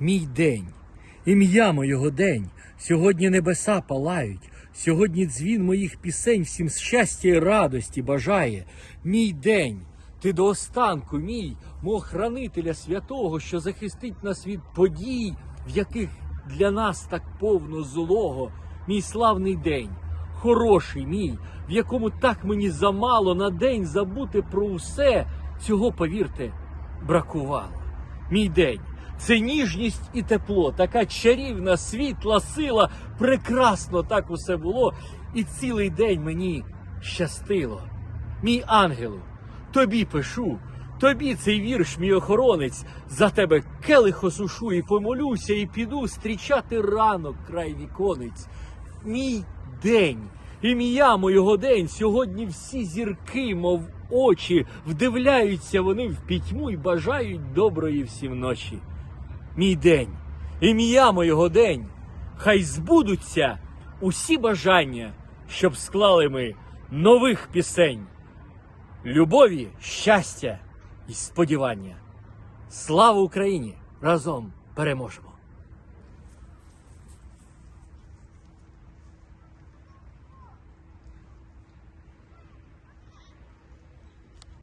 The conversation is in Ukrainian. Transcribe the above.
мій день, ім'я моєго день. Сьогодні небеса палають, сьогодні дзвін моїх пісень всім щастя і радості бажає. Мій день, ти до останку мій, мого хранителя святого, що захистить нас від подій, в яких для нас так повно злого, мій славний день, хороший мій, в якому так мені замало на день забути про усе, цього, повірте, бракувало. Мій день. Це ніжність і тепло, така чарівна, світла сила, прекрасно так усе було, і цілий день мені щастило. Мій ангелу, тобі пишу, тобі цей вірш, мій охоронець, за тебе келих осушу і помолюся, і піду зустрічати ранок край віконець. Мій день, ім'я моєго день, сьогодні всі зірки, мов очі, вдивляються вони в пітьму і бажають доброї всім ночі. Мій день, ім'я моєго день, хай збудуться усі бажання, щоб склали ми нових пісень, любові, щастя і сподівання. Слава Україні! Разом переможемо!